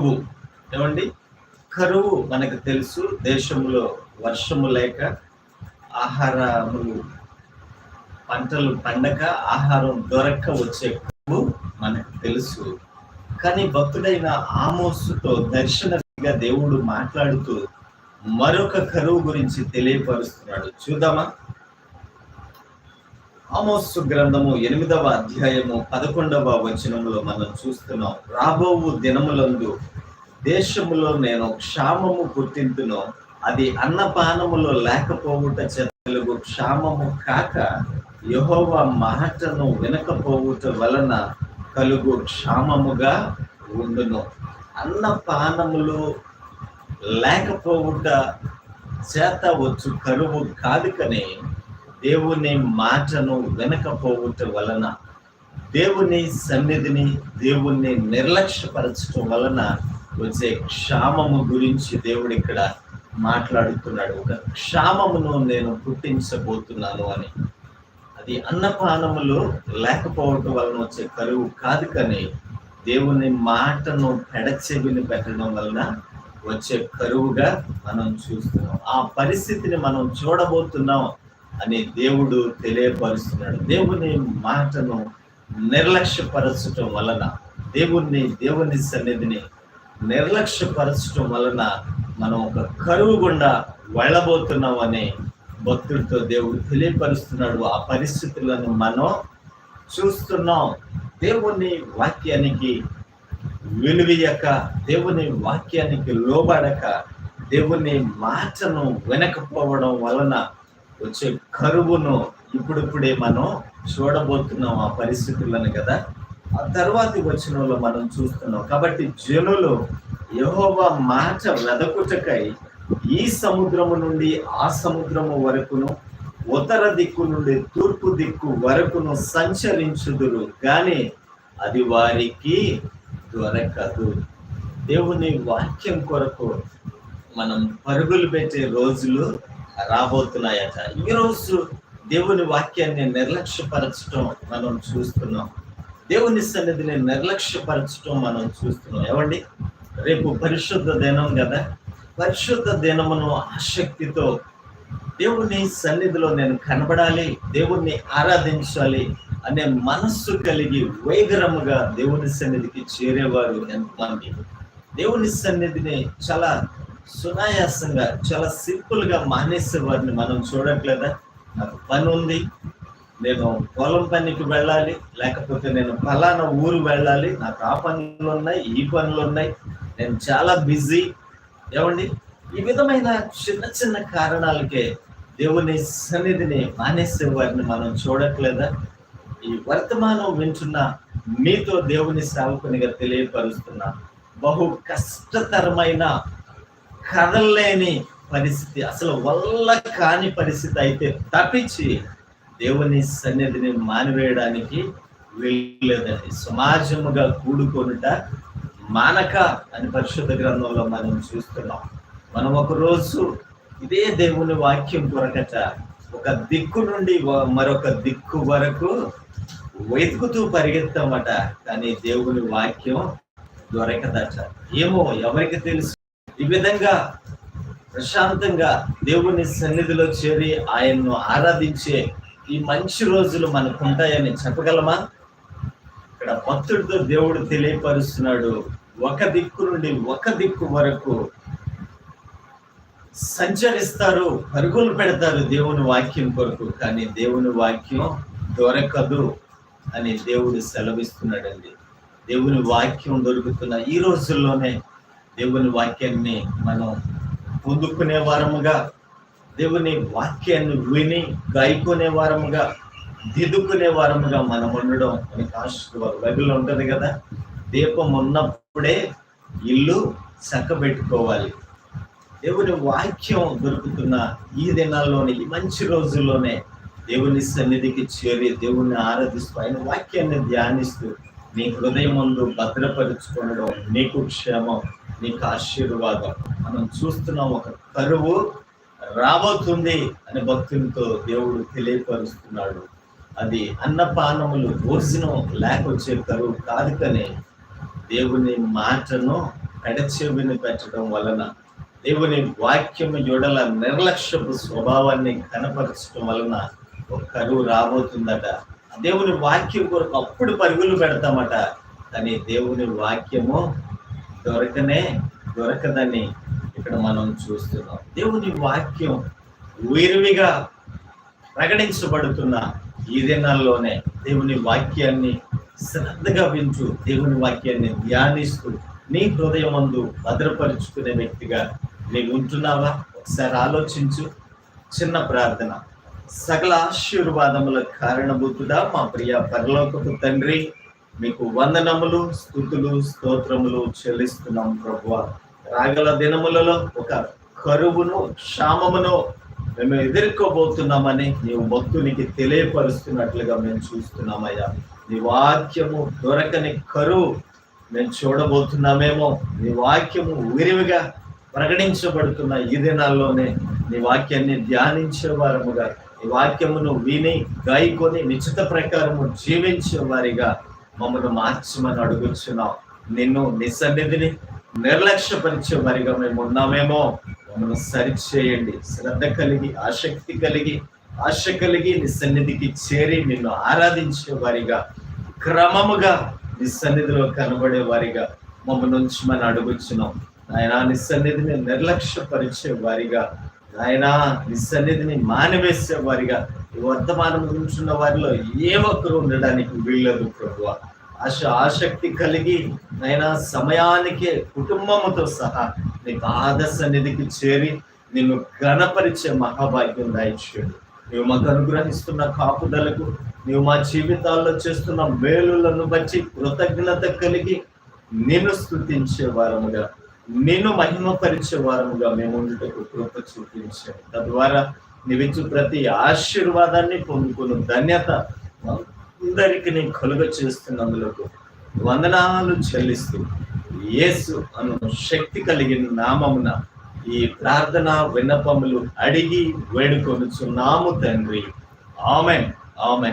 కరువు. ఏమండి? కరువు మనకు తెలుసు. దేశంలో వర్షము లేక ఆహారములు పంటలు పండక ఆహారం దొరక్క వచ్చే కరువు మనకు తెలుసు. కానీ భక్తుడైన ఆమోసుతో దర్శనగా దేవుడు మాట్లాడుతూ మరొక కరువు గురించి తెలియపరుస్తున్నాడు. చూద్దామా? ఆమోసు గ్రంథము ఎనిమిదవ అధ్యాయము పదకొండవ వచనంలో మనం చూస్తున్నాం. రాబోవు దినములందు దేశములో నేను క్షామము గుర్తింపును అది అన్నపానములో లేకపోవుట చెత్తలుగు క్షామము కాక యహోవ మహటను వినకపోవుట వలన కలుగు క్షామముగా ఉండును. అన్నపానములు లేకపోవుట చేత వచ్చు కరువు కాదు కానీ దేవుని మాటను వినకపోవుట వలన దేవుని సన్నిధిని దేవుణ్ణి నిర్లక్ష్యపరచడం వలన వచ్చే క్షామము గురించి దేవుడు ఇక్కడ మాట్లాడుతున్నాడు. ఒక క్షామమును నేను పుట్టించబోతున్నాను అని. అది అన్నపానములు లేకపోవటం వలన వచ్చే కరువు కాదు కానీ దేవుని మాటను పెడచెవిని పెట్టడం వలన వచ్చే కరువుగా మనం చూస్తున్నాం. ఆ పరిస్థితిని మనం చూడబోతున్నాం అని దేవుడు తెలియపరుస్తున్నాడు. దేవుని మాటను నిర్లక్ష్యపరచటం వలన దేవుణ్ణి దేవుని సన్నిధిని నిర్లక్ష్యపరచడం వలన మనం ఒక కరువు గుండా వెళ్ళబోతున్నాం అనే భక్తుడితో దేవుడు తెలియపరుస్తున్నాడు. ఆ పరిస్థితులను మనం చూస్తున్నాం. దేవుని వాక్యానికి విలువయక దేవుని వాక్యానికి లోబడక దేవుని మాటను వినకపోవడం వలన వచ్చే కరువును ఇప్పుడిప్పుడే మనం చూడబోతున్నాం. ఆ పరిస్థితులను కదా ఆ తర్వాతి వచనంలో మనం చూస్తున్నాం. కాబట్టి జనులు యహోవ మాట వెదకుటకై ఈ సముద్రము నుండి ఆ సముద్రము వరకును ఉత్తర దిక్కు నుండి తూర్పు దిక్కు వరకును సంచరించుదురు. కానీ అది వారికి దొరకదు. దేవుని వాక్యం కొరకు మనం పరుగులు పెట్టే రోజులు రాబోతున్నాయట. ఈరోజు దేవుని వాక్యాన్ని నిర్లక్ష్యపరచడం మనం చూస్తున్నాం. దేవుని సన్నిధిని నిర్లక్ష్యపరచడం మనం చూస్తున్నాం. ఏమండి? రేపు పరిశుద్ధ దినం కదా. పరిశుద్ధ దినమును ఆసక్తితో దేవుని సన్నిధిలో నేను కనబడాలి దేవుణ్ణి ఆరాధించాలి అనే మనస్సు కలిగి వైగరముగా దేవుని సన్నిధికి చేరేవారు ఎంతమంది? దేవుని సన్నిధిని చాలా సునాయాసంగా చాలా సింపుల్గా మానేసే వారిని మనం చూడట్లేదా? నాకు పని ఉంది నేను పొలం పనికి వెళ్ళాలి లేకపోతే నేను ఫలానా ఊరు వెళ్ళాలి. నాకు ఆ పనులు ఉన్నాయి ఈ పనులు ఉన్నాయి. నేను చాలా బిజీ. ఏమండి? ఈ విధమైన చిన్న చిన్న కారణాలకే దేవుని సన్నిధిని మానేసే వారిని మనం చూడట్లేదా? ఈ వర్తమానం వింటున్న మీతో దేవుని సేవకునిగా తెలియపరుస్తున్నా బహు కష్టతరమైన కదలలేని పరిస్థితి అసలు వల్ల కాని పరిస్థితి అయితే తప్పించి దేవుని సన్నిధిని మానివేయడానికి వెళ్ళలేదండి సమాజముగా కూడుకొనుట మానక అని పరిశుద్ధ గ్రంథంలో మనం చూస్తున్నాం. మనం ఒక రోజు ఇదే దేవుని వాక్యం కొరకట ఒక దిక్కు నుండి మరొక దిక్కు వరకు వెతుకుతూ పరిగెత్తామట. కానీ దేవుని వాక్యం దొరకదట. ఏమో ఎవరికి తెలుసు? ఈ విధంగా ప్రశాంతంగా దేవుని సన్నిధిలో చేరి ఆయన్ను ఆరాధించే ఈ మంచి రోజులు మనకు ఉంటాయని చెప్పగలమా? ఇక్కడ భక్తుడితో దేవుడు తెలియపరుస్తున్నాడు. ఒక దిక్కు నుండి ఒక దిక్కు వరకు సంచరిస్తారు పరుగులు పెడతారు దేవుని వాక్యం కొరకు కానీ దేవుని వాక్యం దొరకదు అని దేవుడు సెలవిస్తున్నాడండి. దేవుని వాక్యం దొరుకుతున్న ఈ రోజుల్లోనే దేవుని వాక్యాన్ని మనం పొందుకునే వారముగా దేవుని వాక్యాన్ని విని గాయకునే వారముగా దిద్దుకునే వారముగా మనం ఉండడం మనకి ఆశీర్వాదం. బైబిల్లో కదా దీపం ఉన్నప్పుడే ఇల్లు చక్కబెట్టుకోవాలి. దేవుని వాక్యం దొరుకుతున్న ఈ దినాల్లోనే ఈ మంచి రోజుల్లోనే దేవుని సన్నిధికి చేరి దేవుణ్ణి ఆరాధిస్తూ ఆయన వాక్యాన్ని ధ్యానిస్తూ నీ హృదయం ముందు భద్రపరుచుకోవడం నీకు క్షేమం నీకు ఆశీర్వాదం. మనం చూస్తున్నాం ఒక కరువు రాబోతుంది అనే భక్తులతో దేవుడు తెలియపరుస్తున్నాడు. అది అన్నపానములు భోజనం లేకొచ్చే కరువు కాదు కానీ దేవుని మాటను పెడచెవిని పెట్టడం వలన దేవుని వాక్యము యొడల నిర్లక్ష్యపు స్వభావాన్ని కనపరచడం వలన ఒక కరువు రాబోతుందట. దేవుని వాక్యం కొరకు అప్పుడు పరుగులు పెడతామట. కానీ దేవుని వాక్యము దొరకనే దొరకదని ఇక్కడ మనం చూస్తున్నాం. దేవుని వాక్యం విరివిగా ప్రకటించబడుతున్న ఈ దినాల్లోనే దేవుని వాక్యాన్ని శ్రద్ధగా వించు దేవుని వాక్యాన్ని ధ్యానిస్తూ నీ హృదయమందు భద్రపరుచుకునే వ్యక్తిగా నీవు ఉంటున్నావా? ఒకసారి ఆలోచించు. చిన్న ప్రార్థన. సకల ఆశీర్వాదముల కారణభూతుడా మా ప్రియ పరలోకపు తండ్రి మీకు వందనములు స్థుతులు స్తోత్రములు చెల్లిస్తున్నాం ప్రభు రాగల దినములలో ఒక కరువును క్షామమును మేము ఎదుర్కోబోతున్నామని నీవు భక్తునికి తెలియపరుస్తున్నట్లుగా మేము చూస్తున్నామయ్యా. నీ వాక్యము దొరకని కరువు మేము చూడబోతున్నామేమో. నీ వాక్యము విరివిగా ప్రకటించబడుతున్న ఈ దినాల్లోనే నీ వాక్యాన్ని ధ్యానించే వారముగా నీ వాక్యమును విని గాయకొని నిశ్చిత ప్రకారము జీవించే వారిగా మమ్మల్ని మార్చమని అడుగుచున్నాం. నిన్ను నీ సన్నిధిని నిర్లక్ష్యపరిచే వారిగా మేము ఉన్నామేమో. మమ్మల్ని సరిచేయండి. శ్రద్ధ కలిగి ఆసక్తి కలిగి ఆశ కలిగి నీ సన్నిధికి చేరి నిన్ను ఆరాధించే వారిగా క్రమముగా నీ సన్నిధిలో కనబడే వారిగా మమ్మల్ని ఉంచమని అడుగుచున్నాం. ఆయన నీ సన్నిధిని నిర్లక్ష్యపరిచే వారిగా ఆయన నీ సన్నిధిని మానివేసే వారిగా వర్తమానం ఉంచున్న వారిలో ఏ ఒక్కరు ఉండడానికి వీళ్ళదు ప్రభు ఆశ ఆసక్తి కలిగి నైనా సమయానికి కుటుంబముతో సహా నీ ఆదర్శ సన్నిధికి చేరి నిన్ను గణపరిచే మహాభాగ్యం దాయిచ్చాడు నువ్వు మాకు అనుగ్రహిస్తున్న కాపుదలకు నువ్వు మా జీవితాల్లో చేస్తున్న మేలులను బట్టి కృతజ్ఞత కలిగి నిన్ను స్థుతించే వారముగా నిన్ను మహిమపరిచే వారముగా మేము ఉండుటకు కృప చూపించాము. తద్వారా నీవిచ్చు ప్రతి ఆశీర్వాదాన్ని పొందుకున్న ధన్యత. అందరికి నీ కలుగ చేస్తున్నందులకు వందనాలు చెల్లిస్తూ యేసు అను శక్తి కలిగిన నామమున ఈ ప్రార్థన విన్నపములు అడిగి వేడుకొనుచున్నాము తండ్రి. ఆమె ఆమె